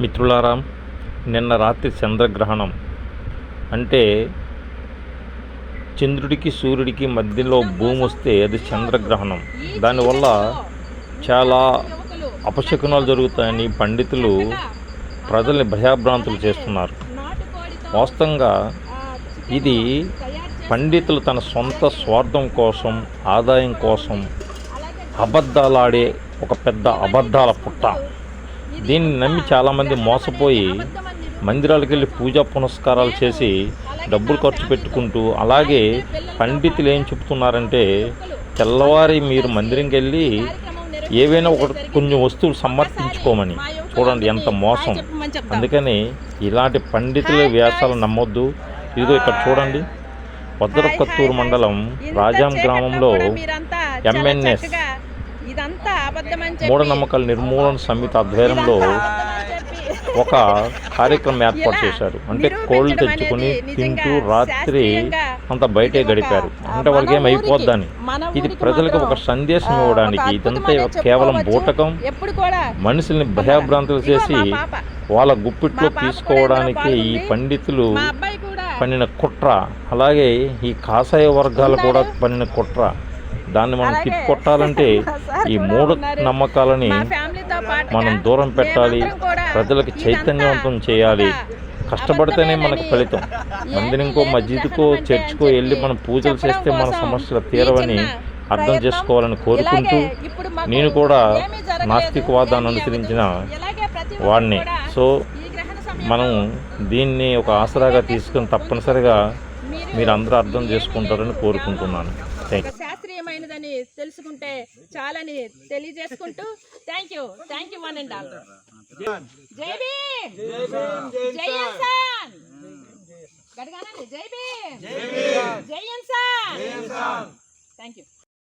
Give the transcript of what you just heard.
మిత్రులారా నిన్న రాత్రి చంద్రగ్రహణం. అంటే చంద్రుడికి సూర్యుడికి మధ్యలో భూమి వస్తే అది చంద్రగ్రహణం. దానివల్ల చాలా అపశకునాలు జరుగుతాయని పండితులు ప్రజల్ని భయాభ్రాంతులు చేస్తున్నారు. వాస్తవంగా ఇది పండితులు తన సొంత స్వార్థం కోసం ఆదాయం కోసం అబద్ధాలాడే ఒక పెద్ద అబద్ధాల పుట్ట. దీన్ని నమ్మి చాలామంది మోసపోయి మందిరాలకు వెళ్ళి పూజా పునస్కారాలు చేసి డబ్బులు ఖర్చు పెట్టుకుంటూ అలాగే పండితులు ఏం చెప్తున్నారంటే తెల్లవారి మీరు మందిరంకి వెళ్ళి ఏవైనా ఒక కొన్ని వస్తువులు సమర్పించుకోమని. చూడండి ఎంత మోసం. అందుకని ఇలాంటి పండితుల వ్యాసాలు నమ్మొద్దు. ఇదిగో ఇక్కడ చూడండి. వద్దరకొత్తూరు మండలం రాజాం గ్రామంలో ఎంఎన్ఎస్ మూఢనమ్మకాల నిర్మూలన సమితి ఆధ్వర్యంలో ఒక కార్యక్రమం ఏర్పాటు చేశారు. అంటే కోళ్ళు తెచ్చుకుని తింటూ రాత్రి అంత బయటే గడిపారు. అంటే వాళ్ళకి ఏం అయిపోద్దని. ఇది ప్రజలకు ఒక సందేశం ఇవ్వడానికి ఇదంతా కేవలం బూటకం. మనుషుల్ని భయభ్రాంతులు చేసి వాళ్ళ గుప్పిట్లో తీసుకోవడానికి ఈ పండితులు పన్నిన కుట్ర అలాగే ఈ కాషాయ వర్గాలు కూడా పన్నిన కుట్ర. దాన్ని మనం అలాగే. తిప్పికొట్టాలంటే ఈ మూఢ నమ్మకాలని మనం దూరం పెట్టాలి. ప్రజలకు చైతన్యవంతం చేయాలి. కష్టపడితేనే మనకు ఫలితం. మందిరంకో మస్జిద్కో చర్చ్కో వెళ్ళి మనం పూజలు చేస్తే మన సమస్యలు తీరవని అర్థం చేసుకోవాలని కోరుకుంటూ నేను కూడా నాస్తికవాదాన్ని అనుసరించిన వాడిని. సో మనం దీన్ని ఒక ఆసరాగా తీసుకుని తప్పనిసరిగా మీరు అందరూ అర్థం చేసుకుంటారని కోరుకుంటున్నాను. శాస్త్రీయమైనదని తెలుసుకుంటే చాలని తెలియజేసుకుంటూ thank you thank you one and all జై భీమ్! జై ఇన్సాన్ గడగానండి జై భీమ్! జై ఇన్సాన్ థ్యాంక్ యూ